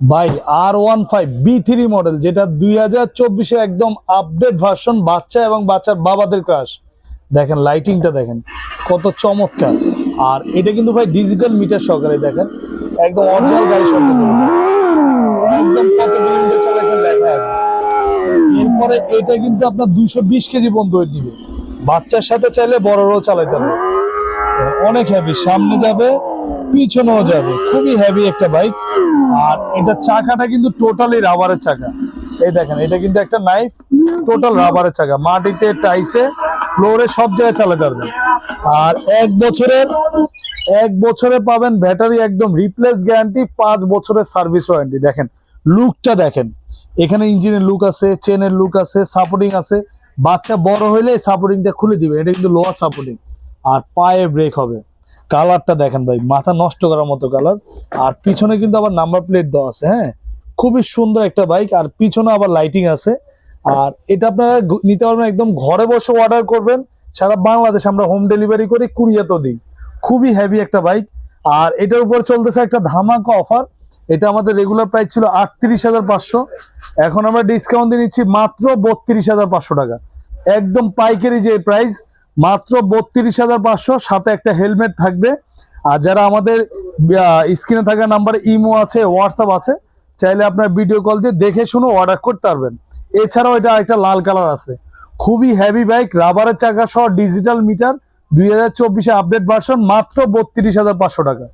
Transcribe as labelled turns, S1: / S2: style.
S1: ভাই আর one five B three model যেটা দুই হাজার চব্বিশে একদম আপডেট ভার্সন বাচ্চা এবং বাচ্চার বাবাদের ক্রাশ দেখেন লাইটিংটা দেখেন, কত চমৎকার। আর এটা কিন্তু ভাই ডিজিটাল মিটার সহকারে দেখেন, একদম অরিজিনাল গাড়ি করবে। একদম কত কিলোমিটার এরপরে এটা কিন্তু আপনার দুইশো বিশ কেজি পর্যন্ত ওয়েট নিবে। বাচ্চার সাথে চাইলে বড়রাও চালাইতে পারবে অনেক হেভি সামনে যাবে পিছনেও যাবে, খুবই হেভি একটা বাইক আর এটা চাকাটা কিন্তু টোটালি রাবারের চাকা। এই দেখেন, এটা কিন্তু একটা নাইফ টোটাল রাবারের চাকা। মাটিতে টাইসে ফ্লোরে সব জায়গায় চালাতে পারবেন। আর এক বছরের, এক বছরে পাবেন ব্যাটারি একদম রিপ্লেস গ্যারান্টি পাঁচ বছরের সার্ভিস ওয়ারেন্টি দেখেন লুকটা দেখেন। এখানে ইঞ্জিনের লুক আছে চেনের লুক আছে সাপোর্টিং আছে। বাচ্চা বড় হইলে সাপোর্টিংটা খুলে দিবে এটা কিন্তু লোয়ার সাপোর্টিং আর পায়ে ব্রেক হবে। কালারটা দেখেন ভাই, মাথা নষ্ট করার মতো কালার আর পিছনে কিন্তু আবার নাম্বার প্লেট দেওয়া আছে হ্যাঁ? খুবই সুন্দর একটা বাইক আর পিছনে আবার লাইটিং আছে। আর এটা আপনারা নিতে পারবেন একদম ঘরে বসে অর্ডার করবেন। সারা বাংলাদেশ আমরা হোম ডেলিভারি করি, কুরিয়াতেও দিই। খুবই হেভি একটা বাইক আর এটার উপর চলতেছে একটা ধামাকা অফার এটা আমাদের রেগুলার প্রাইস ছিল আটত্রিশ হাজার পাঁচশো। এখন আমরা ডিসকাউন্ট দিয়ে নিচ্ছি মাত্র বত্রিশ হাজার পাঁচশো টাকা। একদম পাইকারি যে প্রাইস মাত্র বত্রিশ হাজার পাঁচশো, সাথে একটা হেলমেট থাকবে। আর যারা আমাদের স্ক্রিনে থাকা নাম্বার ইমো আছে, হোয়াটসঅ্যাপ আছে, চাইলে আপনার ভিডিও কল দিয়ে দেখে শুনে অর্ডার করতে পারবেন। এছাড়াও এটা একটা লাল কালার আছে। খুবই হ্যাভি বাইক রাবারের চাকা সহ ডিজিটাল মিটার দুই হাজার চব্বিশে আপডেট ভার্সন মাত্র বত্রিশ হাজার পাঁচশো টাকা।